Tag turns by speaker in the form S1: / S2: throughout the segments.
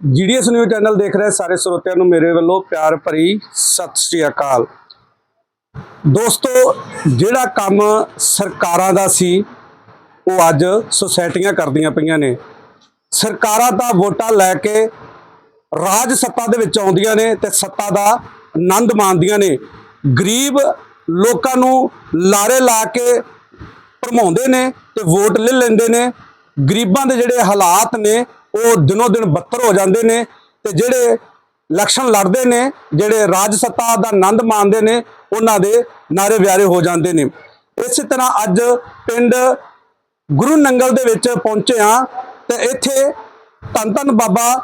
S1: GDS news channel ਦੇਖ ਰਹੇ ਸਾਰੇ ਸਰੋਤਿਆਂ ਨੂੰ ਮੇਰੇ ਵੱਲੋਂ ਪਿਆਰ ਭਰੀ ਸਤਿ ਸ੍ਰੀ ਅਕਾਲ। ਦੋਸਤੋ, ਜਿਹੜਾ ਕੰਮ ਸਰਕਾਰਾਂ ਦਾ ਸੀ, ਉਹ ਅੱਜ ਸੁਸਾਇਟੀਆਂ ਕਰਦੀਆਂ ਪਈਆਂ ਨੇ। ਸਰਕਾਰਾਂ ਤਾਂ ਵੋਟਾਂ ਲੈ ਕੇ ਰਾਜ ਸੱਤਾ ਦੇ ਵਿੱਚ ਆਉਂਦੀਆਂ ਨੇ ਤੇ ਸੱਤਾ ਦਾ ਆਨੰਦ ਮਾਣਦੀਆਂ ਨੇ। ਗਰੀਬ ਲੋਕਾਂ ਨੂੰ ਲਾਰੇ ਲਾ ਕੇ ਭਰਮਾਉਂਦੇ ਨੇ ਤੇ ਵੋਟ ਲੈ ਲੈਂਦੇ ਨੇ। ਗਰੀਬਾਂ ਦੇ ਜਿਹੜੇ ਹਾਲਾਤ ਨੇ ਉਹ ਦਿਨੋ ਦਿਨ ਬੱਤਰ ਹੋ ਜਾਂਦੇ ਨੇ ਤੇ ਜਿਹੜੇ ਇਲੈਕਸ਼ਨ ਲੜਦੇ ਨੇ, ਜਿਹੜੇ ਰਾਜ ਸੱਤਾ ਦਾ ਆਨੰਦ ਮਾਣਦੇ ਨੇ, ਉਹਨਾਂ ਦੇ ਨਾਰੇ ਵਿਆਰੇ ਹੋ ਜਾਂਦੇ ਨੇ। ਇਸੇ ਤਰ੍ਹਾਂ ਅੱਜ ਪਿੰਡ ਗੁਰੂ ਨੰਗਲ ਦੇ ਵਿੱਚ ਪਹੁੰਚੇ ਹਾਂ ਤੇ ਇੱਥੇ ਧੰਨ ਧੰਨ ਬਾਬਾ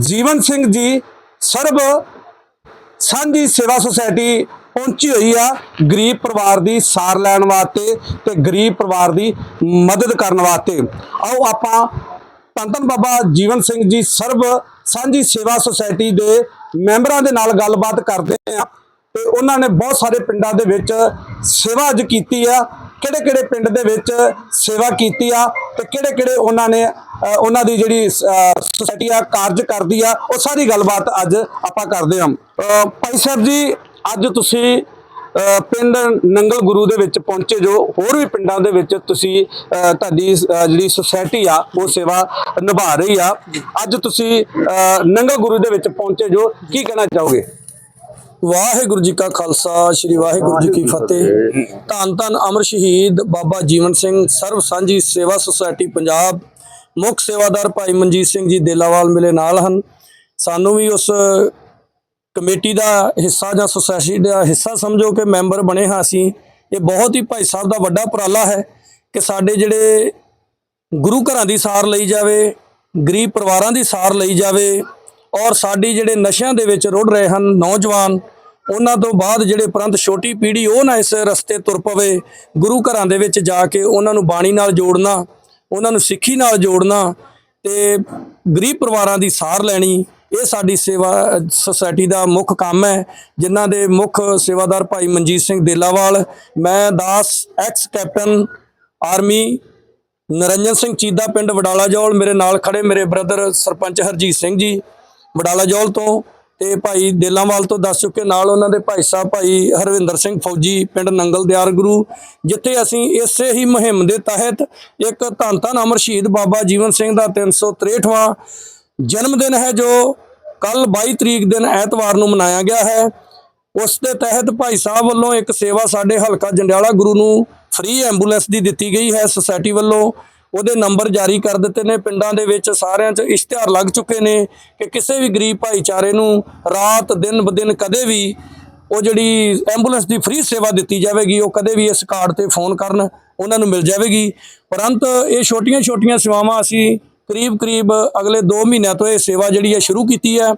S1: ਜੀਵਨ ਸਿੰਘ ਜੀ ਸਰਬ ਸਾਂਝੀ ਸੇਵਾ ਸੁਸਾਇਟੀ ਪਹੁੰਚੀ ਹੋਈ ਆ ਗਰੀਬ ਪਰਿਵਾਰ ਦੀ ਸਾਰ ਲੈਣ ਵਾਸਤੇ ਤੇ ਗਰੀਬ ਪਰਿਵਾਰ ਦੀ ਮਦਦ ਕਰਨ ਵਾਸਤੇ। ਆਓ ਆਪਾਂ ਧੰਨ ਧੰਨ ਬਾਬਾ ਜੀਵਨ ਸਿੰਘ ਜੀ ਸਰਬ ਸਾਂਝੀ ਸੇਵਾ ਸੁਸਾਇਟੀ ਦੇ ਮੈਂਬਰਾਂ ਦੇ ਨਾਲ ਗੱਲਬਾਤ ਕਰਦੇ ਆ ਤੇ ਉਹਨਾਂ ਨੇ ਬਹੁਤ ਸਾਰੇ ਪਿੰਡਾਂ ਦੇ ਵਿੱਚ ਸੇਵਾ ਅੱਜ ਕੀਤੀ ਆ। ਕਿਹੜੇ ਕਿਹੜੇ ਪਿੰਡ ਦੇ ਵਿੱਚ ਸੇਵਾ ਕੀਤੀ ਆ ਤੇ ਕਿਹੜੇ ਕਿਹੜੇ ਉਹਨਾਂ ਨੇ ਉਹਨਾਂ ਦੀ ਜਿਹੜੀ ਸੁਸਾਇਟੀ ਆ, ਕਾਰਜ ਕਰਦੀ ਆ, ਉਹ ਸਾਰੀ ਗੱਲਬਾਤ ਅੱਜ ਆਪਾਂ ਕਰਦੇ ਹਾਂ। ਭਾਈ ਸਾਹਿਬ ਜੀ, ਅੱਜ ਤੁਸੀਂ ਪਿੰਡ ਨੰਗਲ ਗੁਰੂ ਦੇ ਵਿੱਚ ਪਹੁੰਚੇ ਜੋ ਹੋਰ ਵੀ ਪਿੰਡਾਂ ਦੇ ਵਿੱਚ ਤੁਸੀਂ ਤੁਹਾਡੀ ਜਿਹੜੀ ਸੁਸਾਇਟੀ ਆ ਉਹ ਸੇਵਾ ਨਿਭਾ ਰਹੀ ਆ। ਅੱਜ ਤੁਸੀਂ ਨੰਗਲ ਗੁਰੂ ਦੇ ਵਿੱਚ ਪਹੁੰਚੇ ਜੋ ਕੀ ਕਹਿਣਾ ਚਾਹੋਗੇ?
S2: ਵਾਹਿਗੁਰੂ ਜੀ ਕਾ ਖਾਲਸਾ ਸ੍ਰੀ ਵਾਹਿਗੁਰੂ ਜੀ ਕੀ ਫਤਿਹ। ਧੰਨ ਧੰਨ ਅਮਰ ਸ਼ਹੀਦ ਬਾਬਾ ਜੀਵਨ ਸਿੰਘ ਸਰਵ ਸਾਂਝੀ ਸੇਵਾ ਸੁਸਾਇਟੀ ਪੰਜਾਬ। ਮੁੱਖ ਸੇਵਾਦਾਰ ਭਾਈ ਮਨਜੀਤ ਸਿੰਘ ਜੀ ਦੇਲਾਵਾਲ ਮਿਲੇ ਨਾਲ ਹਨ। ਸਾਨੂੰ ਵੀ ਉਸ ਕਮੇਟੀ ਦਾ ਹਿੱਸਾ ਜਾਂ ਸੁਸਾਇਟੀ ਦਾ ਹਿੱਸਾ ਸਮਝੋ ਕਿ ਮੈਂਬਰ ਬਣੇ ਹਾਂ ਅਸੀਂ, ਇਹ ਬਹੁਤ ਹੀ ਭਾਈ ਸਾਹਿਬ ਦਾ ਵੱਡਾ ਉਪਰਾਲਾ ਹੈ ਕਿ ਸਾਡੇ ਜਿਹੜੇ ਗੁਰੂ ਘਰਾਂ ਦੀ ਸਾਰ ਲਈ ਜਾਵੇ, ਗਰੀਬ ਪਰਿਵਾਰਾਂ ਦੀ ਸਾਰ ਲਈ ਜਾਵੇ ਔਰ ਸਾਡੀ ਜਿਹੜੇ ਨਸ਼ਿਆਂ ਦੇ ਵਿੱਚ ਰੁੜ ਰਹੇ ਹਨ ਨੌਜਵਾਨ, ਉਹਨਾਂ ਤੋਂ ਬਾਅਦ ਜਿਹੜੇ ਪ੍ਰੰਤ ਛੋਟੀ ਪੀੜ੍ਹੀ ਉਹ ਨਾ ਇਸ ਰਸਤੇ ਤੁਰ ਪਵੇ, ਗੁਰੂ ਘਰਾਂ ਦੇ ਵਿੱਚ ਜਾ ਕੇ ਉਹਨਾਂ ਨੂੰ ਬਾਣੀ ਨਾਲ ਜੋੜਨਾ, ਉਹਨਾਂ ਨੂੰ ਸਿੱਖੀ ਨਾਲ ਜੋੜਨਾ ਤੇ ਗਰੀਬ ਪਰਿਵਾਰਾਂ ਦੀ ਸਾਰ ਲੈਣੀ ਇਹ ਸਾਡੀ ਸੇਵਾ, ਸੁਸਾਇਟੀ ਦਾ ਮੁੱਖ ਕੰਮ ਹੈ, ਜਿਨ੍ਹਾਂ ਦੇ ਮੁੱਖ ਸੇਵਾਦਾਰ ਭਾਈ ਮਨਜੀਤ ਸਿੰਘ ਦੇਲਾਵਾਲ, ਮੈਂ ਦਾਸ ex captain army Niranjan Singh ਚੀਦਾ ਪਿੰਡ ਵਡਾਲਾ ਜੌਲ, ਮੇਰੇ ਨਾਲ ਖੜੇ ਮੇਰੇ ਬ੍ਰਦਰ ਸਰਪੰਚ ਹਰਜੀਤ ਸਿੰਘ ਜੀ ਵਡਾਲਾ ਜੌਲ ਤੋਂ ਤੇ ਭਾਈ ਦੇਲਾਂਵਾਲ ਤੋਂ ਦੱਸ ਚੁੱਕੇ, ਨਾਲ ਉਹਨਾਂ ਦੇ ਭਾਈ ਸਾਹਿਬ ਭਾਈ ਹਰਵਿੰਦਰ ਸਿੰਘ ਫੌਜੀ ਪਿੰਡ ਨੰਗਲ ਦਿਆਰ ਗੁਰੂ, ਜਿੱਥੇ ਅਸੀਂ ਇਸੇ ਹੀ ਮੁਹਿੰਮ ਦੇ ਤਹਿਤ ਇੱਕ ਧੰਨ ਧੰਨ ਅਮਰ ਸ਼ਹੀਦ ਬਾਬਾ ਜੀਵਨ ਸਿੰਘ ਦਾ 363ਵਾਂ ਜਨਮ ਦਿਨ ਹੈ, ਜੋ ਕੱਲ 22 ਤਰੀਕ ਦਿਨ ਐਤਵਾਰ ਨੂੰ ਮਨਾਇਆ ਗਿਆ ਹੈ। ਉਸ ਦੇ ਤਹਿਤ ਭਾਈ ਸਾਹਿਬ ਵੱਲੋਂ ਇੱਕ ਸੇਵਾ ਸਾਡੇ ਹਲਕਾ ਜੰਡਿਆਲਾ ਗੁਰੂ ਨੂੰ ਫ੍ਰੀ ਐਂਬੂਲੈਂਸ ਦੀ ਦਿੱਤੀ ਗਈ ਹੈ। ਸੁਸਾਇਟੀ ਵੱਲੋਂ ਉਹਦੇ ਨੰਬਰ ਜਾਰੀ ਕਰ ਦਿੱਤੇ ਨੇ। ਪਿੰਡਾਂ ਦੇ ਵਿੱਚ ਸਾਰਿਆਂ 'ਚ ਇਸ਼ਤਿਹਾਰ ਲੱਗ ਚੁੱਕੇ ਨੇ ਕਿ ਕਿਸੇ ਵੀ ਗਰੀਬ ਭਾਈਚਾਰੇ ਨੂੰ ਰਾਤ ਦਿਨ ਬਦਿਨ ਕਦੇ ਵੀ ਉਹ ਜਿਹੜੀ ਐਂਬੂਲੈਂਸ ਦੀ ਫ੍ਰੀ ਸੇਵਾ ਦਿੱਤੀ ਜਾਵੇਗੀ, ਉਹ ਕਦੇ ਵੀ ਇਸ ਕਾਰਡ ਤੇ ਫੋਨ ਕਰਨ, ਉਹਨਾਂ ਨੂੰ ਮਿਲ ਜਾਵੇਗੀ। ਪਰੰਤ ਇਹ ਛੋਟੀਆਂ-ਛੋਟੀਆਂ ਸੇਵਾਵਾਂ ਅਸੀਂ ਕਰੀਬ-ਕਰੀਬ ਅਗਲੇ 2 ਮਹੀਨਿਆਂ ਤੋਂ ਇਹ ਸੇਵਾ ਜਿਹੜੀ ਹੈ ਸ਼ੁਰੂ ਕੀਤੀ ਹੈ।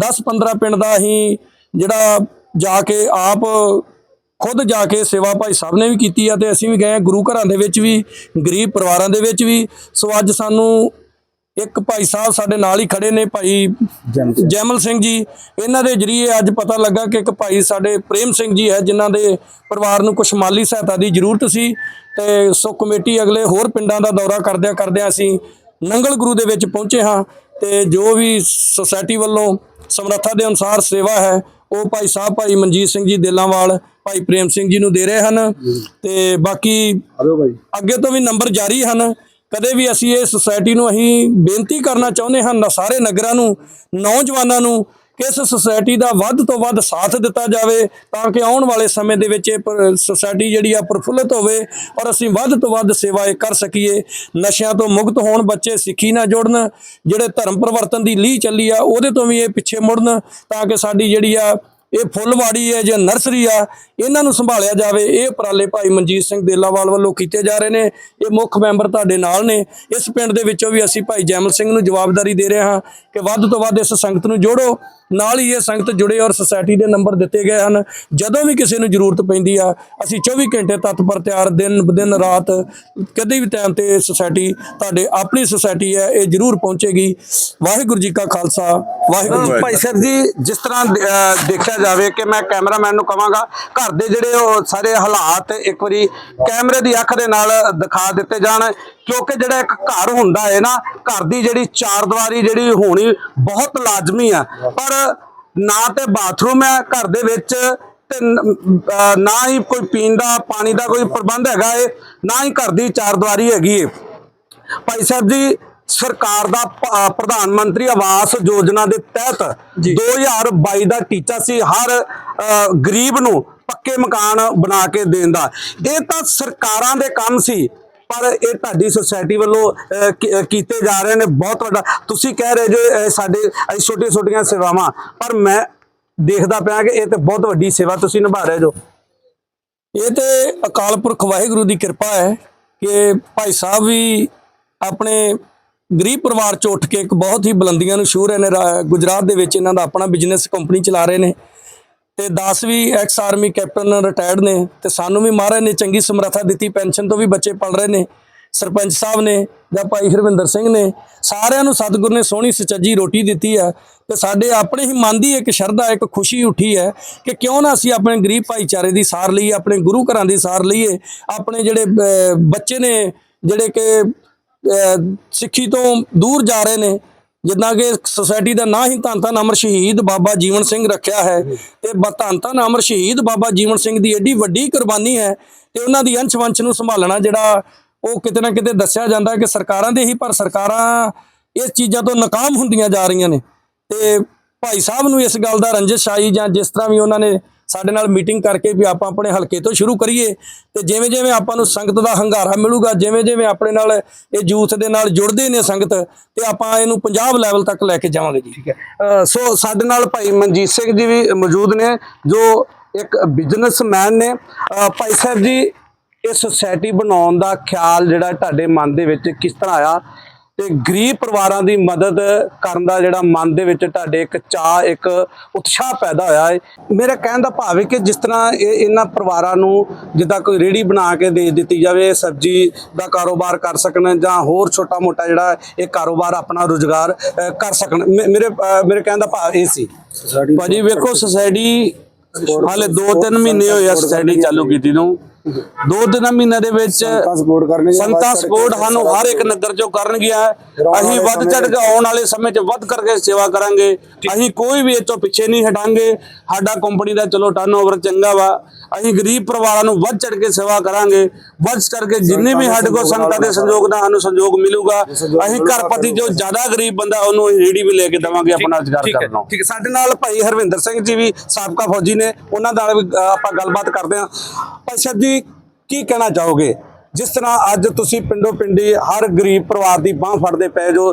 S2: 10-15 ਪਿੰਡ ਦਾ ਅਸੀਂ ਜਿਹੜਾ ਜਾ ਕੇ ਆਪ ਖੁਦ ਜਾ ਕੇ ਸੇਵਾ ਭਾਈ ਸਾਹਿਬ ਨੇ ਵੀ ਕੀਤੀ ਆ ਤੇ ਅਸੀਂ ਵੀ ਗਏ ਹਾਂ ਗੁਰੂ ਘਰਾਂ ਦੇ ਵਿੱਚ ਵੀ ਗਰੀਬ ਪਰਿਵਾਰਾਂ ਦੇ ਵਿੱਚ ਵੀ। ਸੋ ਅੱਜ ਸਾਨੂੰ ਇੱਕ ਭਾਈ ਸਾਹਿਬ ਸਾਡੇ ਨਾਲ ਹੀ ਖੜੇ ਨੇ ਭਾਈ ਜੈਮਲ ਸਿੰਘ। ਜੀ। ਇਹਨਾਂ ਦੇ ਜਰੀਏ ਅੱਜ ਪਤਾ ਲੱਗਾ ਕਿ ਇੱਕ ਭਾਈ ਸਾਡੇ ਪ੍ਰੇਮ ਸਿੰਘ ਜੀ ਹੈ ਜਿਨ੍ਹਾਂ ਦੇ ਪਰਿਵਾਰ ਨੂੰ ਕੁਝ ਮਾਲੀ ਸਹਾਇਤਾ ਦੀ ਜ਼ਰੂਰਤ ਸੀ। ਤੇ ਸੋ ਕਮੇਟੀ ਅਗਲੇ ਹੋਰ ਪਿੰਡਾਂ ਦਾ ਦੌਰਾ ਕਰਦਿਆਂ ਕਰਦਿਆਂ ਅਸੀਂ ਨੰਗਲ ਗੁਰੂ ਦੇ ਵਿੱਚ ਪਹੁੰਚੇ ਹਾਂ ਤੇ ਜੋ ਵੀ ਸੁਸਾਇਟੀ ਵੱਲੋਂ ਸਮਰੱਥਾ ਦੇ ਅਨੁਸਾਰ ਸੇਵਾ ਹੈ ਉਹ ਭਾਈ ਸਾਹਿਬ ਭਾਈ ਮਨਜੀਤ ਸਿੰਘ ਜੀ ਦੇਲਾਂਵਾਲ ਭਾਈ ਪ੍ਰੇਮ ਸਿੰਘ ਜੀ ਨੂੰ ਦੇ ਰਹੇ ਹਨ ਤੇ ਬਾਕੀ ਅੱਗੇ ਤੋਂ ਵੀ ਨੰਬਰ ਜਾਰੀ ਹਨ। ਕਦੇ ਵੀ ਅਸੀਂ ਇਹ ਸੁਸਾਇਟੀ ਨੂੰ ਅਸੀਂ ਬੇਨਤੀ ਕਰਨਾ ਚਾਹੁੰਦੇ ਹਾਂ ਸਾਰੇ ਨਗਰਾਂ ਨੂੰ ਨੌਜਵਾਨਾਂ ਨੂੰ ਇਸ ਸੁਸਾਇਟੀ ਦਾ ਵੱਧ ਤੋਂ ਵੱਧ ਸਾਥ ਦਿੱਤਾ ਜਾਵੇ ਤਾਂ ਕਿ ਆਉਣ ਵਾਲੇ ਸਮੇਂ ਦੇ ਵਿੱਚ ਇਹ ਪਰ- ਸੁਸਾਇਟੀ ਜਿਹੜੀ ਆ ਪ੍ਰਫੁੱਲਤ ਹੋਵੇ ਔਰ ਅਸੀਂ ਵੱਧ ਤੋਂ ਵੱਧ ਸੇਵਾ ਇਹ ਕਰ ਸਕੀਏ। ਨਸ਼ਿਆਂ ਤੋਂ ਮੁਕਤ ਹੋਣ ਬੱਚੇ ਸਿੱਖੀ ਨਾਲ ਜੁੜਨ, ਜਿਹੜੇ ਧਰਮ ਪਰਿਵਰਤਨ ਦੀ ਲੀਹ ਚੱਲੀ ਆ ਉਹਦੇ ਤੋਂ ਵੀ ਇਹ ਪਿੱਛੇ ਮੁੜਨ ਤਾਂ ਕਿ ਸਾਡੀ ਜਿਹੜੀ ਆ ਇਹ ਫੁੱਲਵਾੜੀ ਹੈ ਜਾਂ ਨਰਸਰੀ ਆ, ਇਹਨਾਂ ਨੂੰ ਸੰਭਾਲਿਆ ਜਾਵੇ। ਇਹ ਉਪਰਾਲੇ ਭਾਈ ਮਨਜੀਤ ਸਿੰਘ ਦੇਲਾਵਾਲ ਵੱਲੋਂ ਕੀਤੇ ਜਾ ਰਹੇ ਨੇ। ਇਹ ਮੁੱਖ ਮੈਂਬਰ ਤੁਹਾਡੇ ਨਾਲ ਨੇ। ਇਸ ਪਿੰਡ ਦੇ ਵਿੱਚੋਂ ਵੀ ਅਸੀਂ ਭਾਈ ਜੈਮਲ ਸਿੰਘ ਨੂੰ ਜਵਾਬਦਾਰੀ ਦੇ ਰਹੇ ਹਾਂ ਕਿ ਵੱਧ ਤੋਂ ਵੱਧ ਇਸ ਸੰਗਤ ਨੂੰ ਜੋੜੋ। ਨਾਲ ਹੀ ਇਹ ਸੰਗਤ ਜੁੜੇ ਔਰ ਸੁਸਾਇਟੀ ਦੇ ਨੰਬਰ ਦਿੱਤੇ ਗਏ ਹਨ। ਜਦੋਂ ਵੀ ਕਿਸੇ ਨੂੰ ਜ਼ਰੂਰਤ ਪੈਂਦੀ ਆ ਅਸੀਂ 24 ਘੰਟੇ ਤਤਪਰ ਤਿਆਰ ਦਿਨ ਦਿਨ ਰਾਤ ਕਦੇ ਵੀ ਟਾਈਮ ਤੇ ਸੁਸਾਇਟੀ ਤੁਹਾਡੇ ਆਪਣੀ ਸੁਸਾਇਟੀ ਹੈ ਇਹ ਜ਼ਰੂਰ ਪਹੁੰਚੇਗੀ। ਵਾਹਿਗੁਰੂ ਜੀ ਕਾ ਖਾਲਸਾ ਵਾਹਿਗੁਰੂ ਜੀ
S1: ਭਾਈ ਸਾਹਿਬ ਜੀ ਜਿਸ ਤਰ੍ਹਾਂ ਦੇਖਿਆ ਜਾਵੇ ਕਿ ਮੈਂ ਕੈਮਰਾਮੈਨ ਨੂੰ ਕਵਾਂਗਾ ਘਰ ਦੇ ਜਿਹੜੇ ਉਹ ਸਾਰੇ ਹਾਲਾਤ ਇੱਕ ਵਾਰੀ ਕੈਮਰੇ ਦੀ ਅੱਖ ਦੇ ਨਾਲ ਦਿਖਾ ਦਿੱਤੇ ਜਾਣ। ਕਿਉਂਕਿ ਜਿਹੜਾ ਇੱਕ ਘਰ ਹੁੰਦਾ ਹੈ ਨਾ ਘਰ ਦੀ ਜਿਹੜੀ ਚਾਰ ਦੀਵਾਰੀ ਜਿਹੜੀ ਹੋਣੀ ਬਹੁਤ ਲਾਜ਼ਮੀ ਆ। ਪਰ ਨਾ ਤੇ ਬਾਥਰੂਮ ਹੈ ਘਰ ਦੇ ਵਿੱਚ ਤੇ ਨ- ਹੀ ਕੋਈ ਪੀਣ ਦਾ ਪਾਣੀ ਦਾ ਕੋਈ ਪ੍ਰਬੰਧ ਹੈਗਾ ਏ ਨਾ ਹੀ ਘਰ ਦੀ ਚਾਰ ਦੀਵਾਰੀ ਹੈਗੀ ਏ। ਭਾਈ ਸਾਹਿਬ ਜੀ ਸਰਕਾਰ ਦਾ ਪ੍ਰਧਾਨ ਮੰਤਰੀ ਆਵਾਸ ਯੋਜਨਾ ਦੇ ਤਹਿਤ
S2: ਜੀ।
S1: 2022 ਦਾ ਟੀਚਾ ਸੀ ਹਰ ਗਰੀਬ ਨੂੰ ਪੱਕੇ ਮਕਾਨ ਬਣਾ ਕੇ ਦੇਣ ਦਾ। ਇਹ ਤਾਂ ਸਰਕਾਰਾਂ ਦੇ ਕੰਮ ਸੀ। ਪਰ ਇਹ ਤੁਹਾਡੀ ਸੁਸਾਇਟੀ ਵੱਲੋਂ ਕੀਤੇ ਜਾ ਰਹੇ ਨੇ, ਬਹੁਤ ਵੱਡਾ ਤੁਸੀਂ ਕਹਿ ਰਹੇ ਜੇ ਸਾਡੇ ਅਸੀਂ ਛੋਟੀਆਂ ਛੋਟੀਆਂ ਸੇਵਾਵਾਂ, ਪਰ ਮੈਂ ਦੇਖਦਾ ਪਿਆ ਕਿ ਇਹ ਤੇ ਬਹੁਤ ਵੱਡੀ ਸੇਵਾ ਤੁਸੀਂ ਨਿਭਾ ਰਹੇ ਜੋ।
S2: ਇਹ ਤੇ ਅਕਾਲ ਪੁਰਖ ਵਾਹਿਗੁਰੂ ਦੀ ਕਿਰਪਾ ਹੈ ਕਿ ਭਾਈ ਸਾਹਿਬ ਵੀ ਆਪਣੇ ਗਰੀਬ ਪਰਿਵਾਰ ਚੋਂ ਉੱਠ ਕੇ ਇੱਕ ਬਹੁਤ ਹੀ ਬੁਲੰਦੀਆਂ ਨੂੰ ਛੂਹ ਰਹੇ ਨੇ, ਰਾ- ਗੁਜਰਾਤ ਦੇ ਵਿੱਚ ਇਹਨਾਂ ਦਾ ਆਪਣਾ ਬਿਜ਼ਨਸ ਕੰਪਨੀ ਚਲਾ ਰਹੇ ਨੇ। ਤੇ 10 ਵੀ ਐਕਸ ਆਰਮੀ ਕੈਪਟਨ ਰਿਟਾਇਰਡ ਨੇ ਤੇ ਸਾਨੂੰ ਵੀ ਮਹਾਰਾਜ ਨੇ ਚੰਗੀ ਸਮਰੱਥਾ ਦਿੱਤੀ, ਪੈਨਸ਼ਨ ਤੋਂ ਵੀ ਬੱਚੇ ਪਲ ਰਹੇ ਨੇ, ਸਰਪੰਚ ਸਾਹਿਬ ਨੇ ਜਾਂ ਭਾਈ ਹਰਵਿੰਦਰ ਸਿੰਘ ਨੇ, ਸਾਰਿਆਂ ਨੂੰ ਸਤਿਗੁਰ ਨੇ ਸੋਹਣੀ ਸੁਚੱਜੀ ਰੋਟੀ ਦਿੱਤੀ ਹੈ ਤੇ ਸਾਡੇ ਆਪਣੇ ਹੀ ਮਨ ਦੀ ਇੱਕ ਸ਼ਰਧਾ, ਇੱਕ ਖੁਸ਼ੀ ਉੱਠੀ ਹੈ ਕਿ ਕਿਉਂ ਨਾ ਅਸੀਂ ਆਪਣੇ ਗਰੀਬ ਭਾਈਚਾਰੇ ਦੀ ਸਾਰ ਲਈਏ, ਆਪਣੇ ਗੁਰੂ ਘਰਾਂ ਦੀ ਸਾਰ ਲਈਏ, ਆਪਣੇ ਜਿਹੜੇ ਬੱਚੇ ਨੇ ਜਿਹੜੇ ਕਿ ਸਿੱਖੀ ਤੋਂ ਦੂਰ ਜਾ ਰਹੇ ਨੇ ਜਿੱਦਾਂ ਕਿ ਸੁਸਾਇਟੀ ਦਾ ਨਾਂ ਹੀ ਧੰਨ ਧੰਨ ਅਮਰ ਸ਼ਹੀਦ ਬਾਬਾ ਜੀਵਨ ਸਿੰਘ ਰੱਖਿਆ ਹੈ ਤੇ ਬ- ਧੰਨ ਧੰਨ ਅਮਰ ਸ਼ਹੀਦ ਬਾਬਾ ਜੀਵਨ ਸਿੰਘ ਦੀ ਐਡੀ ਵੱਡੀ ਕੁਰਬਾਨੀ ਹੈ ਤੇ ਉਹਨਾਂ ਦੀ ਅੰਸ਼ ਵੰਸ਼ ਨੂੰ ਸੰਭਾਲਣਾ ਜਿਹੜਾ ਉਹ ਕਿਤੇ ਨਾ ਕਿਤੇ ਦੱਸਿਆ ਜਾਂਦਾ ਕਿ ਸਰਕਾਰਾਂ ਦੇ ਹੀ, ਪਰ ਸਰਕਾਰਾਂ ਇਸ ਚੀਜ਼ਾਂ ਤੋਂ ਨਾਕਾਮ ਹੁੰਦੀਆਂ ਜਾ ਰਹੀਆਂ ਨੇ। ਤੇ ਭਾਈ ਸਾਹਿਬ ਨੂੰ ਇਸ ਗੱਲ ਦਾ ਰੰਜਿਸ਼ ਆਈ ਜਾਂ ਜਿਸ ਤਰ੍ਹਾਂ ਵੀ ਉਹਨਾਂ ਨੇ ਸਾਡੇ ਨਾਲ ਮੀਟਿੰਗ ਕਰਕੇ ਵੀ ਆਪਾਂ ਆਪਣੇ ਹਲਕੇ ਤੋਂ ਸ਼ੁਰੂ ਕਰੀਏ ਤੇ ਜਿਵੇਂ ਜਿਵੇਂ ਆਪਾਂ ਨੂੰ ਸੰਗਤ ਦਾ ਹੰਗਾਰਾ ਮਿਲੂਗਾ, ਜਿਵੇਂ ਜਿਵੇਂ ਆਪਣੇ ਨਾਲ ਇਹ ਯੂਥ ਦੇ ਨਾਲ ਜੁੜਦੇ ਨੇ ਸੰਗਤ ਤੇ ਆਪਾਂ ਇਹਨੂੰ ਪੰਜਾਬ ਲੈਵਲ ਤੱਕ ਲੈ ਕੇ ਜਾਵਾਂਗੇ ਜੀ।
S1: ਠੀਕ ਹੈ। ਸੋ ਸਾਡੇ ਨਾਲ ਭਾਈ ਮਨਜੀਤ ਸਿੰਘ ਜੀ ਵੀ ਮੌਜੂਦ ਨੇ, ਜੋ ਇੱਕ ਬਿਜ਼ਨਸਮੈਨ ਨੇ। ਭਾਈ ਸਾਹਿਬ ਜੀ ਇਹ ਸੁਸਾਇਟੀ ਬਣਾਉਣ ਦਾ ਖਿਆਲ ਜਿਹੜਾ ਤੁਹਾਡੇ ਮਨ ਦੇ ਵਿੱਚ ਕਿਸ ਤਰ੍ਹਾਂ ਆਇਆ? ਤੇ ਗਰੀਬ ਪਰਿਵਾਰਾਂ ਦੀ ਮਦਦ ਕਰਨ ਦਾ ਜਿਹੜਾ ਮਨ ਦੇ ਵਿੱਚ ਤੁਹਾਡੇ ਇੱਕ ਚਾਹ ਇੱਕ ਉਤਸ਼ਾਹ ਪੈਦਾ ਹੋਇਆ ਹੈ। ਮੇਰਾ ਕਹਿਣ ਦਾ ਭਾਵ ਹੈ ਕਿ ਜਿਸ ਤਰ੍ਹਾਂ ਇਹ ਇਹਨਾਂ ਪਰਿਵਾਰਾਂ ਨੂੰ ਜਿੱਦਾਂ ਕੋਈ ਰੇੜੀ ਬਣਾ ਕੇ ਦੇ ਦਿੱਤੀ ਜਾਵੇ ਸਬਜ਼ੀ ਦਾ ਕਾਰੋਬਾਰ ਕਰ ਸਕਣ ਜਾਂ ਹੋਰ ਛੋਟਾ ਮੋਟਾ ਜਿਹੜਾ ਇਹ ਕਾਰੋਬਾਰ ਆਪਣਾ ਰੁਜ਼ਗਾਰ ਕਰ ਸਕਣ। ਮੇਰੇ ਮੇਰੇ ਕਹਿਣ ਦਾ ਭਾਵ ਇਹ ਸੀ।
S2: ਭਾਜੀ ਵੇਖੋ ਸੁਸਾਇਟੀ ਹਾਲੇ 2-3 ਮਹੀਨੇ ਹੋਏ ਆ ਸੁਸਾਇਟੀ ਚਾਲੂ ਕੀਤੀ ਨੂੰ। ਦੋ ਤਿੰਨ ਮਹੀਨਿਆਂ ਦੇ ਵਿੱਚ
S3: ਸਪੋਰਟ ਕਰਨਗੇ
S2: ਸੰਤਾਂ ਸਪੋਰਟ ਸਾਨੂੰ ਹਰ ਇੱਕ ਨਗਰ ਚੋਂ ਕਰਨਗੀਆਂ ਅਸੀਂ ਵੱਧ ਚੜ ਕੇ ਆਉਣ ਵਾਲੇ ਸਮੇਂ 'ਚ ਵੱਧ ਕਰਕੇ ਸੇਵਾ ਕਰਾਂਗੇ। ਅਸੀਂ ਕੋਈ ਵੀ ਇਹ ਤੋਂ ਪਿੱਛੇ ਨਹੀਂ ਹਟਾਂਗੇ। ਸਾਡਾ ਕੰਪਨੀ ਦਾ ਚਲੋ ਟਰਨਓਵਰ ਚੰਗਾ ਵਾ। ਅਸੀਂ ਗਰੀਬ ਪਰਿਵਾਰਾਂ ਨੂੰ ਵੱਧ ਚੜ ਕੇ ਸੇਵਾ ਕਰਾਂਗੇ ਵੱਧ ਚੜ ਕੇ ਜਿੰਨੇ ਵੀ ਸਾਡੇ ਕੋਲ ਸੰਗਤਾਂ ਦੇ ਸੰਯੋਗ ਦਾ ਸਾਨੂੰ ਸੰਯੋਗ ਮਿਲੂਗਾ ਅਸੀਂ ਘਰਪਤੀ ਜੋ ਜ਼ਿਆਦਾ ਗਰੀਬ ਬੰਦਾ ਉਹਨੂੰ ਰੇੜੀ ਵੀ ਲੈ ਕੇ ਦੇਵਾਂਗੇ ਆਪਣਾ ਰੁਜ਼ਗਾਰ ਕਰਨਾ
S1: ਠੀਕ ਹੈ। ਸਾਡੇ ਨਾਲ ਭਾਈ ਹਰਵਿੰਦਰ ਸਿੰਘ ਜੀ ਵੀ ਸਾਬਕਾ ਫੌਜੀ ਨੇ ਉਹਨਾਂ ਨਾਲ ਵੀ ਆਪਾਂ ਗੱਲਬਾਤ ਕਰਦੇ ਹਾਂ। ਭਾਈ ਜੀ ਕੀ ਕਹਿਣਾ ਚਾਹੋਗੇ? ਜਿਸ ਤਰ੍ਹਾਂ ਅੱਜ ਤੁਸੀਂ ਪਿੰਡੋ ਪਿੰਡੀ ਹਰ ਗਰੀਬ ਪਰਿਵਾਰ ਦੀ ਬਾਹ ਫੜਦੇ ਪਏ ਜੋ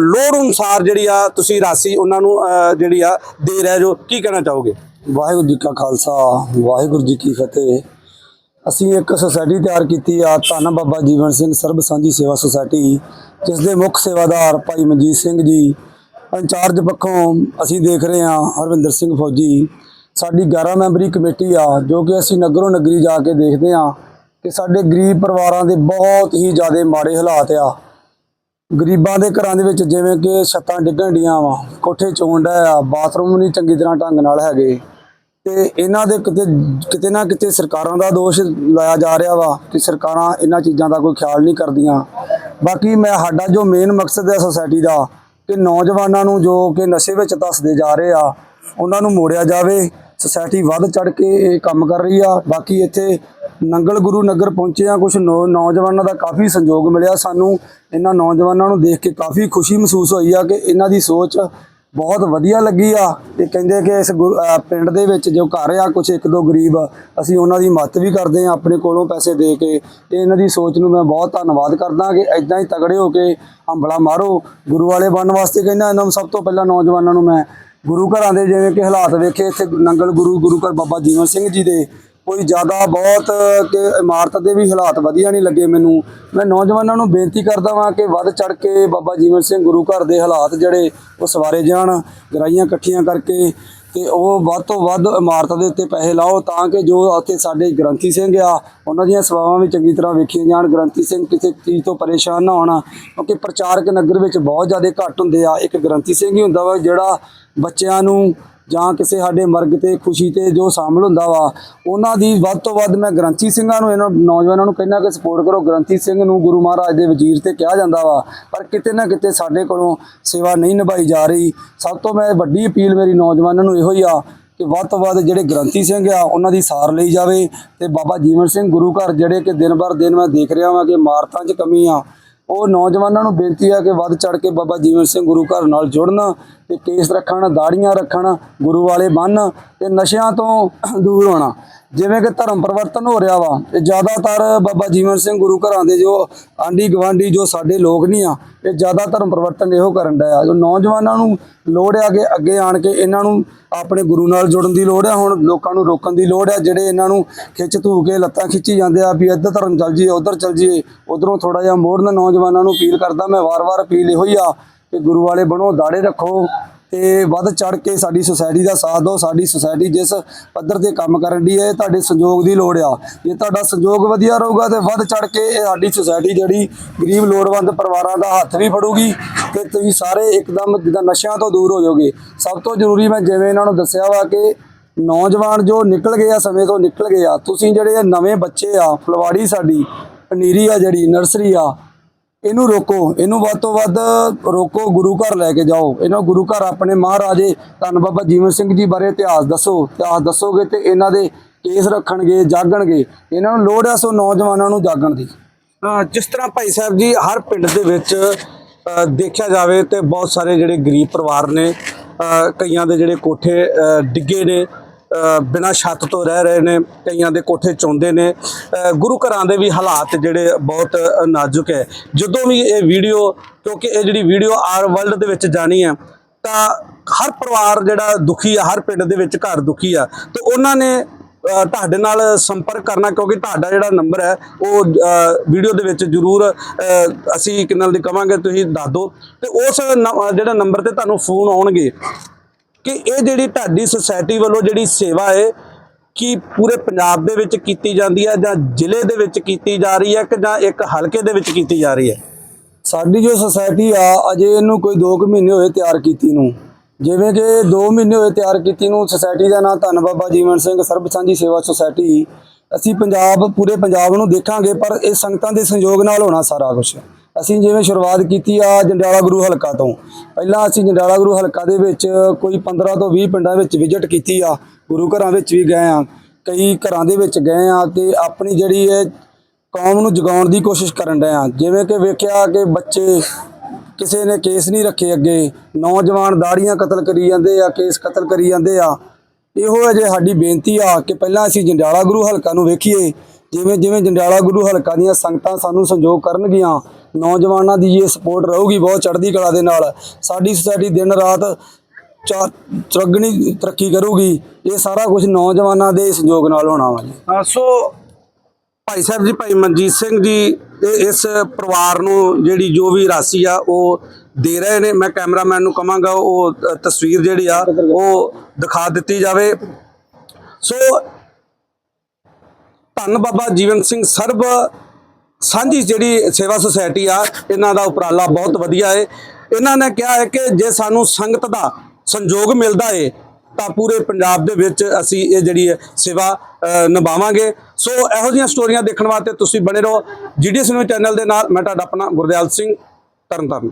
S1: ਲੋੜ ਅਨੁਸਾਰ ਜਿਹੜੀ ਆ ਤੁਸੀਂ ਰਾਸ਼ੀ ਉਹਨਾਂ ਨੂੰ ਜਿਹੜੀ ਆ ਦੇ ਰਹੇ ਜੋ ਕੀ ਕਹਿਣਾ ਚਾਹੋਗੇ?
S3: ਵਾਹਿਗੁਰੂ ਜੀ ਕਾ ਖਾਲਸਾ, ਵਾਹਿਗੁਰੂ ਜੀ ਕੀ ਫਤਿਹ। ਅਸੀਂ ਇੱਕ ਸੁਸਾਇਟੀ ਤਿਆਰ ਕੀਤੀ ਆ, ਧੰਨ ਬਾਬਾ ਜੀਵਨ ਸਿੰਘ ਸਰਬ ਸਾਂਝੀ ਸੇਵਾ ਸੁਸਾਇਟੀ, ਜਿਸ ਦੇ ਮੁੱਖ ਸੇਵਾਦਾਰ ਭਾਈ ਮਨਜੀਤ ਸਿੰਘ ਜੀ। ਇੰਚਾਰਜ ਪੱਖੋਂ ਅਸੀਂ ਦੇਖ ਰਹੇ ਹਾਂ ਹਰਵਿੰਦਰ ਸਿੰਘ ਫੌਜੀ। ਸਾਡੀ 11 ਮੈਂਬਰੀ ਕਮੇਟੀ ਆ, ਜੋ ਕਿ ਅਸੀਂ ਨਗਰੋਂ ਨਗਰੀ ਜਾ ਕੇ ਦੇਖਦੇ ਹਾਂ ਕਿ ਸਾਡੇ ਗਰੀਬ ਪਰਿਵਾਰਾਂ ਦੇ ਬਹੁਤ ਹੀ ਜ਼ਿਆਦਾ ਮਾੜੇ ਹਾਲਾਤ ਆ। ਗਰੀਬਾਂ ਦੇ ਘਰਾਂ ਦੇ ਵਿੱਚ ਜਿਵੇਂ ਕਿ ਛੱਤਾਂ ਡਿੱਗਣ ਡੀਆਂ ਵਾ, ਕੋਠੇ ਚੋਂਡਾ ਆ, ਬਾਥਰੂਮ ਨਹੀਂ ਚੰਗੀ ਤਰ੍ਹਾਂ ਢੰਗ ਨਾਲ ਹੈਗੇ। ਤੇ ਇਹਨਾਂ ਦੇ ਕਿਤੇ ਕਿਤੇ ਨਾ ਕਿਤੇ ਸਰਕਾਰਾਂ ਦਾ ਦੋਸ਼ ਲਾਇਆ ਜਾ ਰਿਹਾ ਵਾ ਕਿ ਸਰਕਾਰਾਂ ਇਹਨਾਂ ਚੀਜ਼ਾਂ ਦਾ ਕੋਈ ਖਿਆਲ ਨਹੀਂ ਕਰਦੀਆਂ। ਬਾਕੀ ਮੈਂ, ਸਾਡਾ ਜੋ ਮੇਨ ਮਕਸਦ ਹੈ ਸੁਸਾਇਟੀ ਦਾ ਕਿ ਨੌਜਵਾਨਾਂ ਨੂੰ ਜੋ ਕਿ ਨਸ਼ੇ ਵਿੱਚ ਧੱਸਦੇ ਜਾ ਰਹੇ ਆ, ਉਹਨਾਂ ਨੂੰ ਮੋੜਿਆ ਜਾਵੇ। ਸੁਸਾਇਟੀ ਵੱਧ ਚੜ ਕੇ ਇਹ ਕੰਮ ਕਰ ਰਹੀ ਆ। ਬਾਕੀ ਇੱਥੇ ਨੰਗਲ ਗੁਰੂ ਨਗਰ ਪਹੁੰਚੇ ਆ ਕੁਝ ਨੌਜਵਾਨਾਂ ਦਾ ਕਾਫੀ ਸੰਯੋਗ ਮਿਲਿਆ ਸਾਨੂੰ। ਇਹਨਾਂ ਨੌਜਵਾਨਾਂ ਨੂੰ ਦੇਖ ਕੇ ਕਾਫੀ ਖੁਸ਼ੀ ਮਹਿਸੂਸ ਹੋਈ ਆ ਕਿ ਇਹਨਾਂ ਦੀ ਸੋਚ ਬਹੁਤ ਵਧੀਆ ਲੱਗੀ ਆ ਤੇ ਕਹਿੰਦੇ ਕਿ ਇਸ ਗੁਰ- ਪਿੰਡ ਦੇ ਵਿੱਚ ਜੋ ਘਰ ਆ ਕੁਝ ਇੱਕ ਦੋ ਗਰੀਬ, ਅਸੀਂ ਉਹਨਾਂ ਦੀ ਮਦਦ ਵੀ ਕਰਦੇ ਆ ਆਪਣੇ ਕੋਲੋਂ ਪੈਸੇ ਦੇ ਕੇ ਤੇ ਇਹਨਾਂ ਦੀ ਸੋਚ ਨੂੰ ਮੈਂ ਬਹੁਤ ਧੰਨਵਾਦ ਕਰਦਾ ਕਿ ਐਦਾਂ ਹੀ ਤਗੜੇ ਹੋ ਕੇ ਹੰਬਲਾ ਮਾਰੋ। ਗੁਰੂ ਵਾਲੇ ਬਣਨ ਵਾਸਤੇ ਕਹਿੰਦਾ, ਇਹਨਾਂ ਨੂੰ ਸਭ ਤੋਂ ਪਹਿਲਾਂ ਨੌਜਵਾਨਾਂ ਨੂੰ ਮੈਂ ਗੁਰੂ ਘਰਾਂ ਦੇ ਜਿਵੇਂ ਕਿ ਹਾਲਾਤ ਵੇਖੇ, ਇੱਥੇ ਨੰਗਲ ਗੁਰੂ ਗੁਰੂ ਘਰ ਬਾਬਾ ਜੀਵਨ ਸਿੰਘ ਜੀ ਦੇ ਕੋਈ ਜ਼ਿਆਦਾ ਬਹੁਤ ਕਿ ਇਮਾਰਤ ਦੇ ਵੀ ਹਾਲਾਤ ਵਧੀਆ ਨਹੀਂ ਲੱਗੇ ਮੈਨੂੰ। ਮੈਂ ਨੌਜਵਾਨਾਂ ਨੂੰ ਬੇਨਤੀ ਕਰਦਾ ਵਾਂ ਕਿ ਵੱਧ ਚੜ ਕੇ ਬਾਬਾ ਜੀਵਨ ਸਿੰਘ ਗੁਰੂ ਘਰ ਦੇ ਹਾਲਾਤ ਜਿਹੜੇ ਉਹ ਸਵਾਰੇ ਜਾਣ, ਗਰਾਈਆਂ ਇਕੱਠੀਆਂ ਕਰਕੇ ਤੇ ਉਹ ਵੱਧ ਤੋਂ ਵੱਧ ਇਮਾਰਤ ਦੇ ਉੱਤੇ ਪੈਸੇ ਲਾਓ ਤਾਂ ਕਿ ਜੋ ਉੱਥੇ ਸਾਡੇ ਗ੍ਰੰਥੀ ਸਿੰਘ ਆ, ਉਹਨਾਂ ਦੀਆਂ ਸੇਵਾਵਾਂ ਵੀ ਚੰਗੀ ਤਰ੍ਹਾਂ ਵੇਖੀਆਂ ਜਾਣ। ਗ੍ਰੰਥੀ ਸਿੰਘ ਕਿਸੇ ਚੀਜ਼ ਤੋਂ ਪਰੇਸ਼ਾਨ ਨਾ ਹੋਣਾ, ਕਿਉਂਕਿ ਪ੍ਰਚਾਰਕ ਨਗਰ ਵਿੱਚ ਬਹੁਤ ਜ਼ਿਆਦਾ ਘੱਟ ਹੁੰਦੇ ਆ। ਇੱਕ ਗ੍ਰੰਥੀ ਸਿੰਘ ਹੀ ਹੁੰਦਾ ਵਾ ਜਿਹੜਾ ਬੱਚਿਆਂ ਨੂੰ ਜਾਂ ਕਿਸੇ ਸਾਡੇ ਮਰਗ ਤੇ ਖੁਸ਼ੀ ਤੇ ਜੋ ਸ਼ਾਮਲ ਹੁੰਦਾ ਵਾ, ਉਹਨਾਂ ਦੀ ਵੱਧ ਤੋਂ ਵੱਧ ਮੈਂ ਗ੍ਰੰਥੀ ਸਿੰਘਾਂ ਨੂੰ ਇਹਨਾਂ ਨੌਜਵਾਨਾਂ ਨੂੰ ਕਹਿੰਦਾ ਕਿ ਸਪੋਰਟ ਕਰੋ। ਗ੍ਰੰਥੀ ਸਿੰਘ ਨੂੰ ਗੁਰੂ ਮਹਾਰਾਜ ਦੇ ਵਜ਼ੀਰ ਤੇ ਕਿਹਾ ਜਾਂਦਾ ਵਾ, ਪਰ ਕਿਤੇ ਨਾ ਕਿਤੇ ਸਾਡੇ ਕੋਲੋਂ ਸੇਵਾ ਨਹੀਂ ਨਿਭਾਈ ਜਾ ਰਹੀ। ਸਭ ਤੋਂ ਮੈਂ ਵੱਡੀ ਅਪੀਲ ਮੇਰੀ ਨੌਜਵਾਨਾਂ ਨੂੰ ਇਹੋ ਹੀ ਆ ਕਿ ਵੱਧ ਤੋਂ ਵੱਧ ਜਿਹੜੇ ਗ੍ਰੰਥੀ ਸਿੰਘ ਆ, ਉਹਨਾਂ ਦੀ ਸਾਰ ਲਈ ਜਾਵੇ ਤੇ ਬਾਬਾ ਜੀਵਨ ਸਿੰਘ ਗੁਰੂ ਘਰ ਜਿਹੜੇ ਕਿ ਦਿਨ ਬਰ ਦਿਨ ਮੈਂ ਦੇਖ ਰਿਹਾ ਵਾਂ ਕਿ ਇਮਾਰਤਾਂ 'ਚ ਕਮੀ ਆ ਉਹ ਨੌਜਵਾਨਾਂ ਨੂੰ ਬੇਨਤੀ ਆ ਕਿ ਵੱਧ ਚੜ ਕੇ ਬਾਬਾ ਜੀਵਨ ਸਿੰਘ ਗੁਰੂ ਘਰ ਨਾਲ ਜੁੜਨ ਤੇ ਕੇਸ ਰੱਖਣ, ਦਾੜੀਆਂ ਰੱਖਣ, ਗੁਰੂ ਵਾਲੇ ਬੰਨ ਤੇ ਨਸ਼ਿਆਂ ਤੋਂ ਦੂਰ ਹੋਣਾ। ਜਿਵੇਂ ਕਿ ਧਰਮ ਪਰਿਵਰਤਨ ਹੋ ਰਿਹਾ ਵਾ, ਤੇ ਜ਼ਿਆਦਾਤਰ ਬਾਬਾ ਜੀਵਨ ਸਿੰਘ ਗੁਰੂ ਘਰਾਂ ਦੇ ਜੋ ਆਂਢੀ ਗਵਾਂਢੀ ਜੋ ਸਾਡੇ ਲੋਕ ਨਹੀਂ ਆ, ਇਹ ਜ਼ਿਆਦਾ ਧਰਮ ਪਰਿਵਰਤਨ ਇਹੋ ਕਰਨ ਡਿਆ ਜੋ ਨੌਜਵਾਨਾਂ ਨੂੰ ਲੋੜ ਆ ਕਿ ਅੱਗੇ ਆਣ ਕੇ ਇਹਨਾਂ ਨੂੰ ਆਪਣੇ ਗੁਰੂ ਨਾਲ ਜੁੜਨ ਦੀ ਲੋੜ ਆ, ਹੁਣ ਲੋਕਾਂ ਨੂੰ ਰੋਕਣ ਦੀ ਲੋੜ ਆ, ਜਿਹੜੇ ਇਹਨਾਂ ਨੂੰ ਖਿੱਚ ਧੂ ਕੇ ਲੱਤਾਂ ਖਿੱਚੀ ਜਾਂਦੇ ਆ ਵੀ ਇੱਧਰ ਧਰਮ ਚੱਲ ਜੀ ਉਧਰ ਚੱਲ ਜੀਏ ਉਧਰੋਂ ਥੋੜਾ ਜਿਹਾ ਮੋੜਨ ਨੌਜਵਾਨਾਂ ਨੂੰ ਅਪੀਲ ਕਰਦਾ, ਮੈਂ ਵਾਰ-ਵਾਰ ਅਪੀਲ ਇਹੋ ਹੀ ਆ ਕਿ ਗੁਰੂ ਵਾਲੇ ਬਣੋ, ਦਾੜੇ ਰੱਖੋ ਤੇ ਵੱਧ ਚੜ ਕੇ ਸਾਡੀ ਸੁਸਾਇਟੀ ਦਾ ਸਾਥ ਦਿਓ, ਸਾਡੀ ਸੁਸਾਇਟੀ ਜਿਸ ਪੱਧਰ ਤੇ ਕੰਮ ਕਰਨ ਦੀ ਹੈ, ਇਹ ਤੁਹਾਡੇ ਸੰਯੋਗ ਦੀ ਲੋੜ ਆ। ਜੇ ਤੁਹਾਡਾ ਸੰਯੋਗ ਵਧੀਆ ਰਹੂਗਾ ਤੇ ਵੱਧ ਚੜ ਕੇ ਇਹ ਸਾਡੀ ਸੁਸਾਇਟੀ ਜਿਹੜੀ ਗਰੀਬ ਲੋੜਵੰਦ ਪਰਿਵਾਰਾਂ ਦਾ ਹੱਥ ਵੀ ਫੜੂਗੀ ਤੇ ਤੁਸੀਂ ਸਾਰੇ ਇੱਕਦਮ ਜਿੱਦਾਂ ਨਸ਼ਿਆਂ ਤੋਂ ਦੂਰ ਹੋ ਜਾਓਗੇ। ਸਭ ਤੋਂ ਜ਼ਰੂਰੀ ਮੈਂ ਜਿਵੇਂ ਇਹਨਾਂ ਨੂੰ ਦੱਸਿਆ ਵਾ ਕਿ ਨੌਜਵਾਨ ਜੋ ਨਿਕਲ ਗਏ ਆ, ਸਮੇਂ ਤੋਂ ਨਿਕਲ ਗਏ ਆ, ਤੁਸੀਂ ਜਿਹੜੇ ਨਵੇਂ ਬੱਚੇ ਆ, ਫਲਵਾੜੀ ਸਾਡੀ, ਪਨੀਰੀ ਆ ਜਿਹੜੀ, ਨਰਸਰੀ ਆ ਇਹਨੂੰ ਰੋਕੋ, ਇਹਨੂੰ ਵੱਧ ਤੋਂ ਵੱਧ ਰੋਕੋ, ਗੁਰੂ ਘਰ ਲੈ ਕੇ ਜਾਓ। ਇਹਨਾਂ ਗੁਰੂ ਘਰ ਆਪਣੇ ਮਹਾਰਾਜੇ ਧੰਨ ਬਾਬਾ ਜੀਵਨ ਸਿੰਘ ਜੀ ਬਾਰੇ ਇਤਿਹਾਸ ਦੱਸੋ। ਇਤਿਹਾਸ ਦੱਸੋਗੇ ਤੇ ਇਹਨਾਂ ਦੇ ਕੇਸ ਰੱਖਣਗੇ, ਜਾਗਣਗੇ। ਇਹਨਾਂ ਨੂੰ ਲੋੜ ਹੈ ਸੋ ਨੌਜਵਾਨਾਂ ਨੂੰ ਜਾਗਣ ਦੀ।
S1: ਜਿਸ ਤਰ੍ਹਾਂ ਭਾਈ ਸਾਹਿਬ ਜੀ ਹਰ ਪਿੰਡ ਦੇ ਵਿੱਚ ਦੇਖਿਆ ਜਾਵੇ ਤੇ ਬਹੁਤ ਸਾਰੇ ਜਿਹੜੇ ਗਰੀਬ ਪਰਿਵਾਰ ਨੇ ਕਈਆਂ ਦੇ ਜਿਹੜੇ ਕੋਠੇ ਡਿੱਗੇ ਨੇ ਬਿਨਾਂ ਛੱਤ ਤੋਂ ਰਹਿ ਰਹੇ ਨੇ ਕਈਆਂ ਦੇ ਕੋਠੇ ਚੌਂਦੇ ਨੇ। ਗੁਰੂ ਘਰਾਂ ਦੇ ਵੀ ਹਾਲਾਤ ਜਿਹੜੇ ਬਹੁਤ ਨਾਜ਼ੁਕ ਹੈ। ਜਦੋਂ ਵੀ ਇਹ ਵੀਡੀਓ ਕਿਉਂਕਿ ਇਹ ਜਿਹੜੀ ਵੀਡੀਓ ਆਰ ਵਰਲਡ ਦੇ ਵਿੱਚ ਜਾਣੀ ਹੈ ਤਾਂ ਹਰ ਪਰਿਵਾਰ ਜਿਹੜਾ ਦੁਖੀ ਆ ਹਰ ਪਿੰਡ ਦੇ ਵਿੱਚ ਘਰ ਦੁਖੀ ਆ। ਤੇ ਉਹਨਾਂ ਨੇ ਤੁਹਾਡੇ ਨਾਲ ਸੰਪਰਕ ਕਰਨਾ ਕਿਉਂਕਿ ਤੁਹਾਡਾ ਜਿਹੜਾ ਨੰਬਰ ਹੈ ਉਹ ਵੀਡੀਓ ਦੇ ਵਿੱਚ ਜਰੂਰ ਅਸੀਂ ਕਿੰਨਲ ਦੀ ਕਵਾਂਗੇ ਤੁਸੀਂ ਦੱਸ ਦਿਓ। ਤੇ ਉਸ ਨ- ਅ, ਜਿਹੜਾ ਨੰਬਰ ਤੇ ਤੁਹਾਨੂੰ ਫੋਨ ਆਉਣਗੇ ਕਿ ਇਹ ਜਿਹੜੀ ਤੁਹਾਡੀ ਸੁਸਾਇਟੀ ਵੱਲੋਂ ਜਿਹੜੀ ਸੇਵਾ ਹੈ, ਕਿ ਪੂਰੇ ਪੰਜਾਬ ਦੇ ਵਿੱਚ ਕੀਤੀ ਜਾਂਦੀ ਹੈ ਜਾਂ ਜ਼ਿਲ੍ਹੇ ਦੇ ਵਿੱਚ ਕੀਤੀ ਜਾ ਰਹੀ ਹੈ ਕਿ ਜਾਂ ਇੱਕ ਹਲਕੇ ਦੇ ਵਿੱਚ ਕੀਤੀ ਜਾ ਰਹੀ ਹੈ?
S3: ਸਾਡੀ ਜੋ ਸੁਸਾਇਟੀ ਆ, ਅਜੇ ਇਹਨੂੰ ਕੋਈ 2 ਕੁ ਮਹੀਨੇ ਹੋਏ ਤਿਆਰ ਕੀਤੀ ਨੂੰ। ਜਿਵੇਂ ਕਿ 2 ਮਹੀਨੇ ਹੋਏ ਤਿਆਰ ਕੀਤੀ ਨੂੰ ਸੁਸਾਇਟੀ ਦਾ ਨਾਮ ਧੰਨ ਬਾਬਾ ਜੀਵਨ ਸਿੰਘ ਸਰਬ ਸਾਂਝੀ ਸੇਵਾ ਸੁਸਾਇਟੀ ਅਸੀਂ ਪੰਜਾਬ, ਪੂਰੇ ਪੰਜਾਬ ਨੂੰ ਦੇਖਾਂਗੇ, ਪਰ ਇਹ ਸੰਗਤਾਂ ਦੇ ਸੰਯੋਗ ਨਾਲ ਹੋਣਾ ਸਾਰਾ ਕੁਝ ਅਸੀਂ ਜਿਵੇਂ ਸ਼ੁਰੂਆਤ ਕੀਤੀ ਆ ਜੰਡਿਆਲਾ ਗੁਰੂ ਹਲਕਾ ਤੋਂ, ਪਹਿਲਾਂ ਅਸੀਂ ਜੰਡਿਆਲਾ ਗੁਰੂ ਹਲਕਾ ਦੇ ਵਿੱਚ ਕੋਈ 15 ਤੋਂ 20 ਪਿੰਡਾਂ ਵਿੱਚ ਵਿਜ਼ਿਟ ਕੀਤੀ ਆ, ਗੁਰੂ ਘਰਾਂ ਵਿੱਚ ਵੀ ਗਏ ਆ, ਕਈ ਘਰਾਂ ਦੇ ਵਿੱਚ ਗਏ ਆ ਤੇ ਆਪਣੀ ਜਿਹੜੀ ਹੈ ਕੌਮ ਨੂੰ ਜਗਾਉਣ ਦੀ ਕੋਸ਼ਿਸ਼ ਕਰਨ ਰਹੇ ਆ। ਜਿਵੇਂ ਕਿ ਵੇਖਿਆ ਕਿ ਬੱਚੇ ਕਿਸੇ ਨੇ ਕੇਸ ਨਹੀਂ ਰੱਖੇ ਅੱਗੇ, ਨੌਜਵਾਨ ਦਾੜੀਆਂ ਕਤਲ ਕਰੀ ਜਾਂਦੇ ਆ, ਕੇਸ ਕਤਲ ਕਰੀ ਜਾਂਦੇ ਆ। ਇਹੋ ਹੈ ਸਾਡੀ ਬੇਨਤੀ ਆ ਕਿ ਪਹਿਲਾਂ ਅਸੀਂ ਜੰਡਿਆਲਾ ਗੁਰੂ ਹਲਕਾ ਨੂੰ ਵੇਖੀਏ ਜਿਵੇਂ ਜਿਵੇਂ ਜੰਡਿਆਲਾ ਗੁਰੂ ਹਲਕਾ ਦੀਆਂ ਸੰਗਤਾਂ ਸਾਨੂੰ ਸੰਯੋਗ ਕਰਨਗੀਆਂ ਨੌਜਵਾਨਾਂ ਦੀ ਇਹ ਸਪੋਰਟ ਰਹੂਗੀ ਬਹੁਤ ਚੜ੍ਹਦੀ ਕਲਾ ਦੇ ਨਾਲ। ਸਾਡੀ ਸੁਸਾਇਟੀ ਦਿਨ ਰਾਤ ਚਾ ਚਰਗਣੀ ਤਰੱਕੀ ਕਰੂਗੀ। ਇਹ ਸਾਰਾ ਕੁਝ ਨੌਜਵਾਨਾਂ ਦੇ ਸੰਯੋਗ ਨਾਲ ਹੋਣਾ ਵਾ ਜੀ।
S1: ਅ, ਸੋ ਭਾਈ ਸਾਹਿਬ ਜੀ ਭਾਈ ਮਨਜੀਤ ਸਿੰਘ ਜੀ ਇਹ ਇਸ ਪਰਿਵਾਰ ਨੂੰ ਜਿਹੜੀ ਜੋ ਵੀ ਰਾਸ਼ੀ ਆ ਉਹ ਦੇ ਰਹੇ ਨੇ। ਮੈਂ ਕੈਮਰਾਮੈਨ ਨੂੰ ਕਵਾਂਗਾ ਉਹ ਅ, ਤਸਵੀਰ ਜਿਹੜੀ ਆ ਉਹ ਦਿਖਾ ਦਿੱਤੀ ਜਾਵੇ। ਸੋ ਧੰਨ ਬਾਬਾ ਜੀਵਨ ਸਿੰਘ ਸਰਬ। ਸਾਂਝੀ ਜਿਹੜੀ ਸੇਵਾ ਸੁਸਾਇਟੀ ਆ, ਇਹਨਾਂ ਦਾ ਉਪਰਾਲਾ ਬਹੁਤ ਵਧੀਆ ਹੈ ਇਹਨਾਂ ਨੇ ਕਿਹਾ ਹੈ ਕਿ ਜੇ ਸਾਨੂੰ ਸੰਗਤ ਦਾ ਸੰਯੋਗ ਮਿਲਦਾ ਏ, ਤਾਂ ਪੂਰੇ ਪੰਜਾਬ ਦੇ ਵਿੱਚ ਅਸੀਂ ਇਹ ਜਿਹੜੀ ਹੈ ਸੇਵਾ ਨਿਭਾਵਾਂਗੇ। ਸੋ ਇਹੋ ਜਿਹੀਆਂ ਸਟੋਰੀਆਂ ਦੇਖਣ ਵਾਸਤੇ ਤੁਸੀਂ ਬਣੇ ਰਹੋ। ਜੀਡੀਐਸ ਨਿਊਜ਼ ਚੈਨਲ ਦੇ ਨਾਲ, ਮੈਂ ਤੁਹਾਡਾ ਆਪਣਾ ਗੁਰਦਿਆਲ ਸਿੰਘ, ਤਰਨਤਾਰਨ।